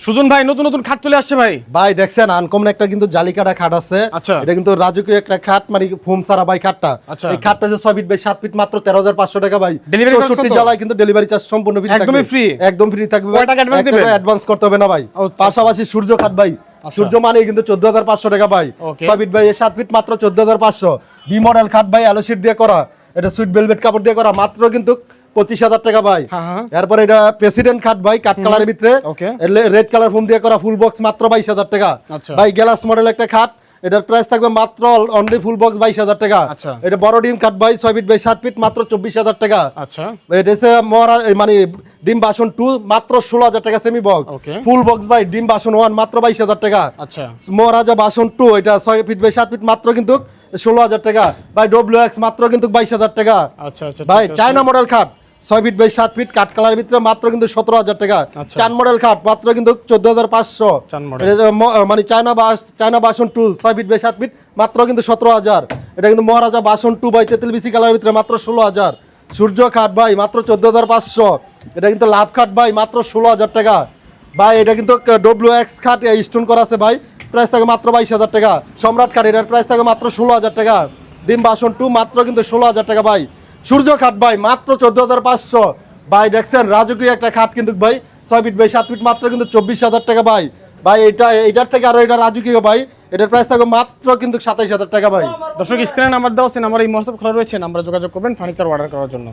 সুজন ভাই নতুন নতুন খাট চলে আসছে ভাই ভাই দেখছেন আনকমন একটা কিন্তু জালিকাটা খাট আছে আচ্ছা। এটা কিন্তু রাজকীয় একটা খাট মানে ফোম সারা ভাই খাটটা আচ্ছা। এই খাটটা যে ছয় ফিট বাই সাত ফিট মাত্র তেরো হাজার পাঁচশো টাকা ভাই Delivery charge চৌষট্টি কত? কিন্তু ডেলিভারি চার্জ সম্পূর্ণ একদমই থাকবে। free? একদম ফ্রি থাকবে কয় টাকা advance দিবেন? অ্যাডভান্স করতে হবে না ভাই আচ্ছা। পাশাপাশি সূর্য খাট ভাই সূর্য মানে কিন্তু চোদ্দ হাজার পাঁচশো টাকা ভাই Okay. ছয় ফিট বাই সাত ফিট মাত্র চোদ্দ হাজার পাঁচশো বি মডেল খাট ভাই আলো sheet দিয়ে করা এটা সুইট ভেলভেট কাপড় দিয়ে করা মাত্র কিন্তু পঁচিশ হাজার টাকা ভাই। হ্যাঁ, হ্যাঁ। এরপরে এটা প্রেসিডেন্ট খাট ভাই কাঠ কালারের ভিতরে। রেড কালার ফোম দিয়ে করা ফুল বক্স মাত্র বাইশ হাজার টাকা। আচ্ছা। ভাই গ্যালাস মডেল একটা খাট। এটার প্রাইস থাকবে মাত্র অনলি ফুল বক্স বাইশ হাজার টাকা। আচ্ছা। এটা বড় ডিম খাট ভাই ছয় ফিট বাই সাত ফিট মাত্র চব্বিশ হাজার টাকা। আচ্ছা। এটা হচ্ছে মহারা মানে ডিম বাসন টু মাত্র ষোলো হাজার টাকা সেমি বক্স ফুল বক্স ভাই ডিম বাসন ওয়ান মাত্র বাইশ হাজার টাকা। মহারাজা বাসন টু এটা ছয় ফিট বাই সাত ফিট মাত্র কিন্তু ষোলো হাজার টাকা। ভাই ডব্লিউ এক্স মাত্র কিন্তু বাইশ হাজার টাকা। ভাই চায়না মডেল খাট। ছয় ফিট বাই সাত ফিট কাঠ কালার ভিতরে মাত্র কিন্তু সতেরো হাজার টাকা। আচ্ছা। চান মডেল খাট মাত্র কিন্তু চোদ্দ হাজার পাঁচশো। মানে চায়না বাস চায়না বাসন টু ছয় ফিট বাই সাত ফিট মাত্র কিন্তু সতেরো হাজার। এটা কিন্তু মহারাজা বাসন টু বাই তেঁতুল বিসি কালার ভিতরে মাত্র ষোলো হাজার। সূর্য খাট ভাই মাত্র চোদ্দ হাজার পাঁচশো। এটা কিন্তু লাভ খাট ভাই মাত্র ষোলো হাজার টাকা। ভাই এটা কিন্তু ডব্লিউ এক্স খাট স্টোন করা আছে ভাই। প্রাইস থাকে মাত্র বাইশ হাজার টাকা। সম্রাট খাট এটার প্রাইস থাকে মাত্র ষোলো হাজার টাকা। ডিম বাসন টু মাত্র কিন্তু ষোলো হাজার টাকা ভাই। সূর্য খাট ভাই, মাত্র চোদ্দ হাজার পাঁচশো। ভাই, দেখছেন, রাজকীয় একটা খাট কিন্তু ভাই, ছয় ফিট ভাই সাত ফিট মাত্র কিন্তু চব্বিশ হাজার টাকা ভাই। ভাই এটা এটার থেকে আরও এটা রাজকীয় ভাই, এটার প্রাইস থাকবে মাত্র কিন্তু সাতাইশ হাজার টাকা ভাই। দর্শক স্ক্রিনে নাম্বার দেওয়া আছে আমার এই মহসব খোলা রয়েছে আমরা যোগাযোগ করবেন ফার্নিচার অর্ডার করার জন্য।